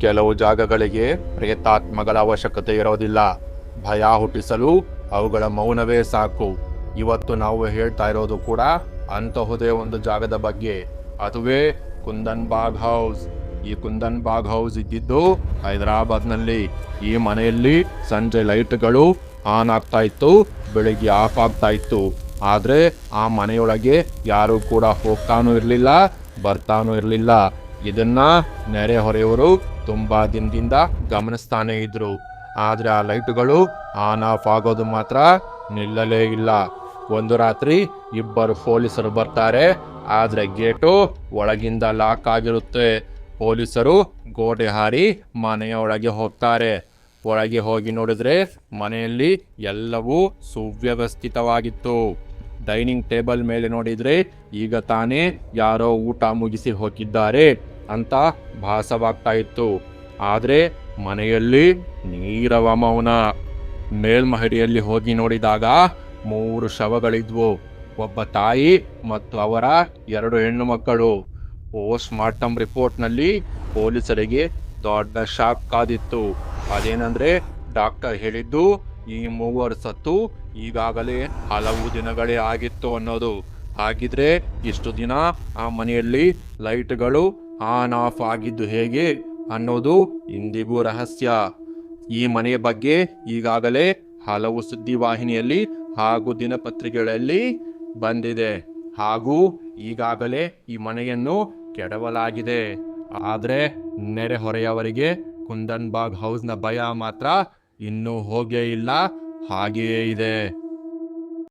ಕೆಲವು ಜಾಗಗಳಿಗೆ ಪ್ರೇತಾತ್ಮಗಳ ಅವಶ್ಯಕತೆ ಇರೋದಿಲ್ಲ. ಭಯ ಹುಟ್ಟಿಸಲು ಅವುಗಳ ಮೌನವೇ ಸಾಕು. ಇವತ್ತು ನಾವು ಹೇಳ್ತಾ ಇರೋದು ಕೂಡ ಅಂತಹುದೇ ಒಂದು ಜಾಗದ ಬಗ್ಗೆ. ಅದುವೇ ಕುಂದನ್ ಬಾಗ್ ಹೌಸ್. ಈ ಕುಂದನ್ ಬಾಗ್ ಹೌಸ್ ಇದ್ದಿದ್ದು ಹೈದರಾಬಾದ್ನಲ್ಲಿ. ಈ ಮನೆಯಲ್ಲಿ ಸಂಜೆ ಲೈಟ್ಗಳು ಆನ್ ಆಗ್ತಾ ಇತ್ತು, ಬೆಳಿಗ್ಗೆ ಆಫ್ ಆಗ್ತಾ ಇತ್ತು. ಆದ್ರೆ ಆ ಮನೆಯೊಳಗೆ ಯಾರು ಕೂಡ ಹೋಗ್ತಾನೂ ಇರಲಿಲ್ಲ, ಬರ್ತಾನೂ ಇರಲಿಲ್ಲ. ಇದನ್ನ ನೆರೆಹೊರೆಯವರು ತುಂಬಾ ದಿನದಿಂದ ಗಮನಿಸ್ತಾನೆ ಇದ್ರು. ಆದ್ರೆ ಆ ಲೈಟ್ಗಳು ಆನ್ ಆಫ್ ಆಗೋದು ಮಾತ್ರ ನಿಲ್ಲಲೇ ಇಲ್ಲ. ಒಂದು ರಾತ್ರಿ ಇಬ್ಬರು ಪೊಲೀಸರು ಬರ್ತಾರೆ. ಆದ್ರೆ ಗೇಟು ಒಳಗಿಂದ ಲಾಕ್ ಆಗಿರುತ್ತೆ. ಪೊಲೀಸರು ಗೋಡೆ ಹಾರಿ ಮನೆಯ ಒಳಗೆ ಹೋಗ್ತಾರೆ. ಒಳಗೆ ಹೋಗಿ ನೋಡಿದ್ರೆ ಮನೆಯಲ್ಲಿ ಎಲ್ಲವೂ ಸುವ್ಯವಸ್ಥಿತವಾಗಿತ್ತು. ಡೈನಿಂಗ್ ಟೇಬಲ್ ಮೇಲೆ ನೋಡಿದ್ರೆ ಈಗ ತಾನೇ ಯಾರೋ ಊಟ ಮುಗಿಸಿ ಹೋಗಿದ್ದಾರೆ ಅಂತ ಭಾಸವಾಗ್ತಾ ಇತ್ತು. ಆದ್ರೆ ಮನೆಯಲ್ಲಿ ನೀರವ ಮೌನ. ಮೇಲ್ಮಹಡಿಯಲ್ಲಿ ಹೋಗಿ ನೋಡಿದಾಗ ಮೂರು ಶವಗಳಿದ್ವು. ಒಬ್ಬ ತಾಯಿ ಮತ್ತು ಅವರ ಎರಡು ಹೆಣ್ಣು ಮಕ್ಕಳು. ಪೋಸ್ಟ್ ಮಾರ್ಟಮ್ ರಿಪೋರ್ಟ್ನಲ್ಲಿ ಪೊಲೀಸರಿಗೆ ದೊಡ್ಡ ಶಾಕ್ ಕಾದಿತ್ತು. ಅದೇನಂದ್ರೆ ಡಾಕ್ಟರ್ ಹೇಳಿದ್ದು ಈ ಮೂವರು ಸತ್ತು ಈಗಾಗಲೇ ಹಲವು ದಿನಗಳೇ ಆಗಿತ್ತು ಅನ್ನೋದು. ಹಾಗಿದ್ರೆ ಇಷ್ಟು ದಿನ ಆ ಮನೆಯಲ್ಲಿ ಲೈಟ್ಗಳು ಆನ್ ಆಫ್ ಆಗಿದ್ದು ಹೇಗೆ ಅನ್ನೋದು ಇಂದಿಗೂ ರಹಸ್ಯ. ಈ ಮನೆಯ ಬಗ್ಗೆ ಈಗಾಗಲೇ ಹಲವು ಸುದ್ದಿವಾಹಿನಿಯಲ್ಲಿ ಹಾಗೂ ದಿನಪತ್ರಿಕೆಗಳಲ್ಲಿ ಬಂದಿದೆ. ಹಾಗೂ ಈಗಾಗಲೇ ಈ ಮನೆಯನ್ನು ಕೆಡವಲಾಗಿದೆ. ಆದರೆ ನೆರೆಹೊರೆಯವರಿಗೆ ಕುಂದನ್ಬಾಗ್ ಹೌಸ್ನ ಭಯ ಮಾತ್ರ ಇನ್ನೂ ಹೋಗೇ ಇಲ್ಲ ಹಾಗೆಯೇ ಇದೆ.